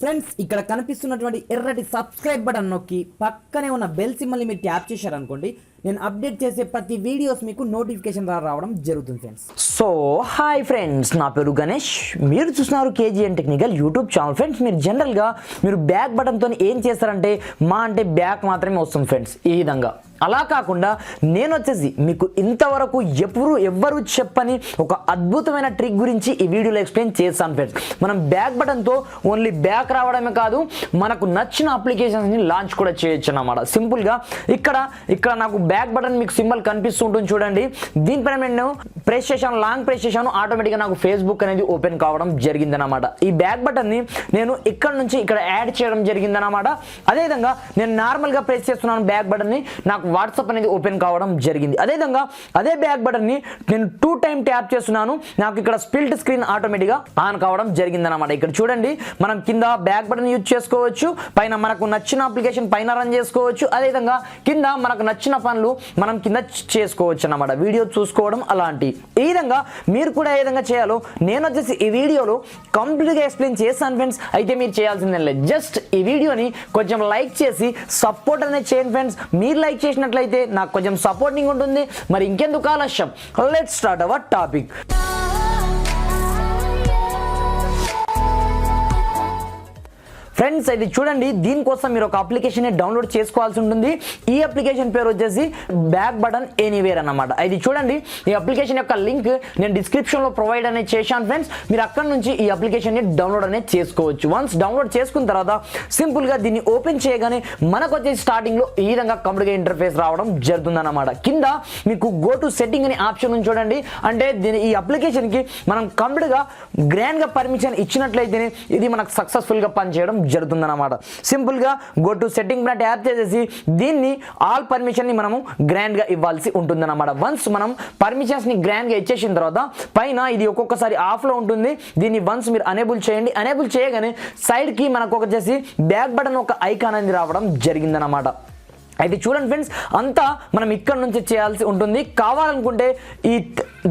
Friends ఇక్కడ కనిపిస్తున్నటువంటి ఎర్రటి సబ్స్క్రైబ్ బటన్ నొక్కి పక్కనే ఉన్న బెల్ సిమ్మల్ని మీరు ట్యాప్ చేశారనుకోండి నేను అప్డేట్ చేసే ప్రతి వీడియోస్ మీకు నోటిఫికేషన్ ద్వారా రావడం జరుగుతుంది ఫ్రెండ్స్. సో హాయ్ ఫ్రెండ్స్ నా పేరు గణేష్. మీరు చూస్తున్నారు KGN technical YouTube channel. Friends మీరు జనరల్గా మీరు బ్యాక్ బటన్తో ఏం చేస్తారంటే మా అంటే బ్యాక్ మాత్రమే వస్తుంది ఫ్రెండ్స్ ఈ విధంగా. అలా కాకుండా నేను వచ్చేసి మీకు ఇంతవరకు ఎప్పుడు ఎవ్వరు చెప్పని ఒక అద్భుతమైన ట్రిక్ గురించి ఈ వీడియోలో ఎక్స్ప్లెయిన్ చేస్తాను ఫ్రెండ్స్ మనం బ్యాక్ బటన్తో ఓన్లీ బ్యాక్ రావడమే కాదు మనకు నచ్చిన అప్లికేషన్స్ని లాంచ్ కూడా చేయొచ్చు అన్నమాట. సింపుల్గా ఇక్కడ ఇక్కడ నాకు బ్యాక్ బటన్ మీకు సింబల్ కనిపిస్తుంటుంది చూడండి. దీనిపైన నేను ప్రెస్ చేశాను లాంగ్ ప్రెస్ చేశాను ఆటోమేటిక్గా నాకు ఫేస్బుక్ అనేది ఓపెన్ కావడం జరిగిందనమాట ఈ బ్యాక్ బటన్ని నేను ఇక్కడ నుంచి ఇక్కడ యాడ్ చేయడం జరిగిందనమాట అదేవిధంగా నేను నార్మల్గా ప్రెస్ చేస్తున్నాను బ్యాక్ బటన్ని నాకు వాట్సాప్ అనేది ఓపెన్ కావడం జరిగింది. అదేవిధంగా అదే బ్యాక్ బటన్ని నేను టూ టైం ట్యాప్ చేస్తున్నాను. నాకు ఇక్కడ స్పిల్ట్ స్క్రీన్ ఆటోమేటిక్గా ఆన్ కావడం జరిగింది అనమాట ఇక్కడ చూడండి మనం కింద బ్యాక్ బటన్ యూజ్ చేసుకోవచ్చు. పైన మనకు నచ్చిన అప్లికేషన్ పైన రన్ చేసుకోవచ్చు. అదేవిధంగా కింద మనకు నచ్చిన పనులు మనం కింద చేసుకోవచ్చు అన్నమాట. వీడియో చూసుకోవడం అలాంటి. ఈ విధంగా మీరు కూడా ఏ విధంగా చేయాలో నేను వచ్చేసి ఈ వీడియోలో కంప్లీట్గా ఎక్స్ప్లెయిన్ చేస్తాను ఫ్రెండ్స్. అయితే మీరు చేయాల్సిందే లేదు. జస్ట్ ఈ వీడియోని కొంచెం లైక్ చేసి సపోర్ట్ అనేది చేయండి ఫ్రెండ్స్. మీరు లైక్ చేసినట్లయితే నాకు కొంచెం సపోర్టింగ్ ఉంటుంది. మరి ఇంకెందుకు ఆలస్యం? Let start our topic friends ఇది చూడండి దీనికోసం మీరు ఒక అప్లికేషన్ డౌన్లోడ్ చేసుకోవాల్సి ఉంటుంది. ఈ అప్లికేషన్ పేరు వచ్చేసి బ్యాక్ బటన్ ఎనీవేర్ అన్నమాట. ఇది చూడండి ఈ అప్లికేషన్ యొక్క లింక్ నేను డిస్క్రిప్షన్లో ప్రొవైడ్ అనేది చేశాను ఫ్రెండ్స్. మీరు అక్కడ నుంచి ఈ అప్లికేషన్ని డౌన్లోడ్ అనేది చేసుకోవచ్చు. వన్స్ డౌన్లోడ్ చేసుకున్న తర్వాత సింపుల్గా దీన్ని ఓపెన్ చేయగానే మనకు వచ్చేసి స్టార్టింగ్లో ఈ విధంగా కంప్లీట్గా ఇంటర్ఫేస్ రావడం జరుగుతుందన్నమాట. కింద మీకు గో టు సెట్టింగ్ అనే ఆప్షన్ చూడండి. అంటే దీని ఈ అప్లికేషన్కి మనం కంప్లీట్గా గ్రాండ్గా పర్మిషన్ ఇచ్చినట్లయితేనే ఇది మనకు సక్సెస్ఫుల్గా పనిచేయడం జరుగుతుందన్నమాట. సింపుల్గా గో టు సెట్టింగ్ ప్లాట్ యాప్ చేసేసి దీన్ని ఆల్ పర్మిషన్ని మనము గ్రాండ్గా ఇవ్వాల్సి ఉంటుందన్నమాట. వన్స్ మనం పర్మిషన్స్ని గ్రాండ్గా ఇచ్చేసిన తర్వాత పైన ఇది ఒక్కొక్కసారి ఆఫ్లో ఉంటుంది. దీన్ని వన్స్ మీరు అనేబుల్ చేయండి. అనేబుల్ చేయగానే సైడ్కి మనకు చేసి బ్యాక్ బటన్ ఒక ఐకాన్ అనేది రావడం జరిగిందనమాట అయితే చూడండి ఫ్రెండ్స్ అంతా మనం ఇక్కడ నుంచి చేయాల్సి ఉంటుంది. కావాలనుకుంటే ఈ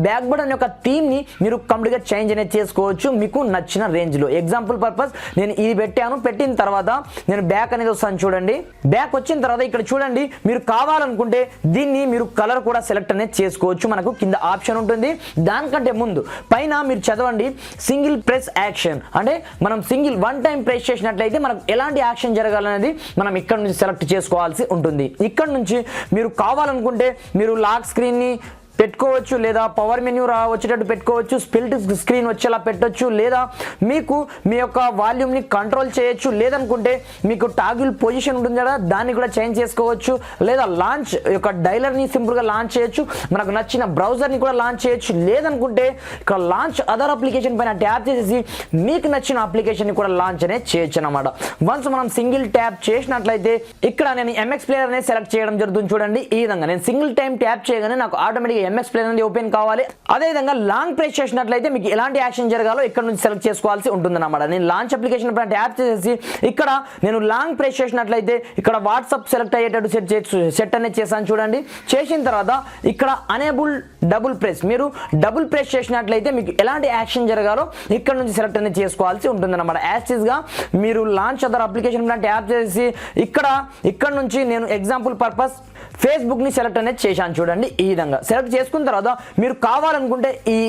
బ్యాక్ కూడా అనే ఒక థీమ్ని మీరు కంప్లీట్గా చేంజ్ అనేది చేసుకోవచ్చు. మీకు నచ్చిన రేంజ్లో. ఎగ్జాంపుల్ పర్పస్ నేను ఇది పెట్టాను పెట్టిన తర్వాత నేను బ్యాక్ అనేది వస్తాను చూడండి. బ్యాక్ వచ్చిన తర్వాత ఇక్కడ చూడండి మీరు కావాలనుకుంటే దీన్ని మీరు కలర్ కూడా సెలెక్ట్ అనేది చేసుకోవచ్చు. మనకు కింద ఆప్షన్ ఉంటుంది. దానికంటే ముందు పైన మీరు చదవండి సింగిల్ ప్రెస్ యాక్షన్. అంటే మనం సింగిల్ వన్ టైం ప్రెస్ చేసినట్లయితే మనకు ఎలాంటి యాక్షన్ జరగాలనేది మనం ఇక్కడ నుంచి సెలెక్ట్ చేసుకోవాల్సి ఉంటుంది. ఇక్కడ నుంచి మీరు కావాలనుకుంటే మీరు లాక్ స్క్రీన్ని పెట్టుకోవచ్చు లేదా పవర్ మెన్యూ రా వచ్చేటట్టు పెట్టుకోవచ్చు స్పిల్ట్ స్క్రీన్ వచ్చేలా పెట్టొచ్చు లేదా మీకు మీ యొక్క వాల్యూమ్ని కంట్రోల్ చేయొచ్చు లేదనుకుంటే మీకు టాగిల్ పొజిషన్ ఉంటుంది కదా దాన్ని కూడా చేంజ్ చేసుకోవచ్చు లేదా లాంచ్ యొక్క డైలర్ని సింపుల్గా లాంచ్ చేయొచ్చు మనకు నచ్చిన బ్రౌజర్ని కూడా లాంచ్ చేయొచ్చు లేదనుకుంటే ఇక్కడ లాంచ్ అదర్ అప్లికేషన్ పైన ట్యాప్ చేసేసి మీకు నచ్చిన అప్లికేషన్ని కూడా లాంచ్ అనేది చేయొచ్చు అనమాట వన్స్ మనం సింగిల్ ట్యాప్ చేసినట్లయితే ఇక్కడ నేను ఎంఎక్స్ ప్లేయర్ అనేది సెలెక్ట్ చేయడం జరుగుతుంది చూడండి. ఈ విధంగా నేను సింగిల్ టైం ట్యాప్ చేయగానే నాకు ఆటోమేటిక్ ఎంఎక్స్ ప్లేన్ అనేది ఓపెన్ కావాలి. అదేవిధంగా లాంగ్ ప్రెస్ చేసినట్లయితే మీకు ఎలాంటి యాక్షన్ జరగాలో ఇక్కడ నుంచి సెలెక్ట్ చేసుకోవాల్సి ఉంటుంది అనమాట నేను లాంచ్ అప్లికేషన్ పైన ట్యాప్ చేసేసి ఇక్కడ నేను లాంగ్ ప్రెస్ చేసినట్లయితే ఇక్కడ వాట్సాప్ సెలెక్ట్ అయ్యేటట్టు సెట్ సెట్ అనేది చేశాను చూడండి. చేసిన తర్వాత ఇక్కడ అనేబుల్ డబుల్ ప్రెస్. మీరు డబుల్ ప్రెస్ చేసినట్లయితే మీకు ఎలాంటి యాక్షన్ జరగాలో ఇక్కడ నుంచి సెలెక్ట్ అనేది చేసుకోవాల్సి ఉంటుంది అనమాట యాక్సిస్గా మీరు లాంచ్ అదర్ అప్లికేషన్ పైన ట్యాప్ చేసి ఇక్కడ ఇక్కడ నుంచి నేను ఎగ్జాంపుల్ పర్పస్ ఫేస్బుక్ని సెలెక్ట్ అనేది చేశాను. చూడండి ఈ విధంగా. సెలెక్ట్ చేసుకున్న తర్వాత మీరు కావాలనుకుంటే ఈ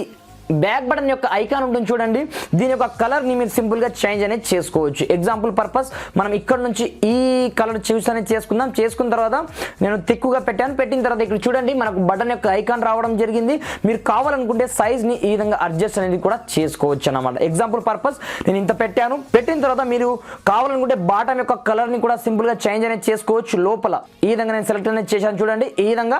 బ్యాక్ బటన్ యొక్క ఐకాన్ ఉంటుంది చూడండి. దీని యొక్క కలర్ని మీరు సింపుల్గా చేంజ్ అనేది చేసుకోవచ్చు. ఎగ్జాంపుల్ పర్పస్ మనం ఇక్కడ నుంచి ఈ కలర్ చూస్ అనేది చేసుకుందాం. చేసుకున్న తర్వాత నేను తిక్కుగా పెట్టాను. పెట్టిన తర్వాత ఇక్కడ చూడండి మనకు బటన్ యొక్క ఐకాన్ రావడం జరిగింది. మీరు కావాలనుకుంటే సైజ్ని ఈ విధంగా అడ్జస్ట్ అనేది కూడా చేసుకోవచ్చు అనమాట ఎగ్జాంపుల్ పర్పస్ నేను ఇంత పెట్టాను. పెట్టిన తర్వాత మీరు కావాలనుకుంటే బాటం యొక్క కలర్ని కూడా సింపుల్గా చేంజ్ అనేది చేసుకోవచ్చు లోపల. ఈ విధంగా నేను సెలెక్ట్ అనేది చేశాను చూడండి. ఈ విధంగా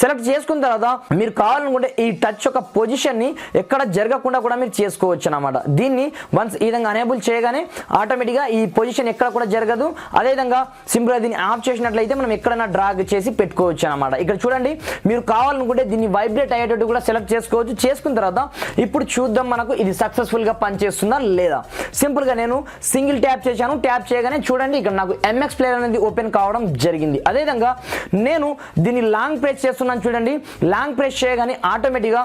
సెలెక్ట్ చేసుకున్న తర్వాత మీరు కావాలనుకుంటే ఈ టచ్ యొక్క పొజిషన్ని ఎక్కడ జరగకుండా కూడా మీరు చేసుకోవచ్చు అనమాట దీన్ని వన్స్ ఈ విధంగా అనేబుల్ చేయగానే ఆటోమేటిక్గా ఈ పొజిషన్ ఎక్కడ కూడా జరగదు. అదేవిధంగా సింపుల్గా దీన్ని ఆఫ్ చేసినట్లయితే మనం ఎక్కడైనా డ్రాగ్ చేసి పెట్టుకోవచ్చు అనమాట ఇక్కడ చూడండి మీరు కావాలనుకుంటే దీన్ని వైబ్రేట్ అయ్యేటట్టు కూడా సెలెక్ట్ చేసుకోవచ్చు. చేసుకున్న తర్వాత ఇప్పుడు చూద్దాం మనకు ఇది సక్సెస్ఫుల్గా పనిచేస్తుందా లేదా. సింపుల్గా నేను సింగిల్ ట్యాప్ చేశాను. ట్యాప్ చేయగానే చూడండి ఇక్కడ నాకు ఎంఎక్స్ ప్లేయర్ అనేది ఓపెన్ కావడం జరిగింది. అదేవిధంగా నేను దీన్ని లాంగ్ ప్రెస్ చేస్తున్నాను చూడండి. లాంగ్ ప్రెస్ చేయగానే ఆటోమేటిక్గా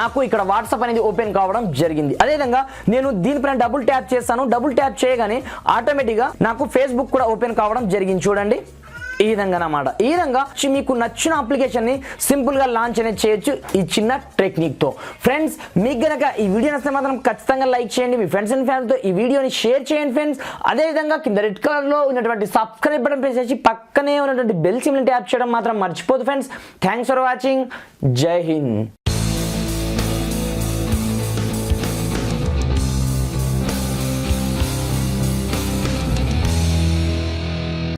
నాకు ఇక్కడ వాట్సాప్ అనేది ఓపెన్ కావడం జరిగింది. అదేవిధంగా నేను దీనిపైన డబుల్ ట్యాప్ చేస్తాను. డబుల్ ట్యాప్ చేయగానే ఆటోమేటిక్గా నాకు ఫేస్బుక్ కూడా ఓపెన్ కావడం జరిగింది. చూడండి. ఈ విధంగా అన్నమాట. ఈ విధంగా మీకు నచ్చిన అప్లికేషన్ని సింపుల్గా లాంచ్ అనేది చేయొచ్చు ఈ చిన్న టెక్నిక్తో ఫ్రెండ్స్ మీకు గనక ఈ వీడియో నచ్చితే మాత్రం ఖచ్చితంగా లైక్ చేయండి. మీ ఫ్రెండ్స్ అండ్ ఫ్యామిలీతో ఈ వీడియోని షేర్ చేయండి ఫ్రెండ్స్ అదేవిధంగా కింద రెడ్ కలర్లో ఉన్నటువంటి సబ్స్క్రైబ్ బటన్ ప్రెస్ చేసి పక్కనే ఉన్నటువంటి బెల్ సిమ్ని ట్యాప్ చేయడం మాత్రం మర్చిపోదు ఫ్రెండ్స్ థ్యాంక్స్ ఫర్ వాచింగ్ జై హింద్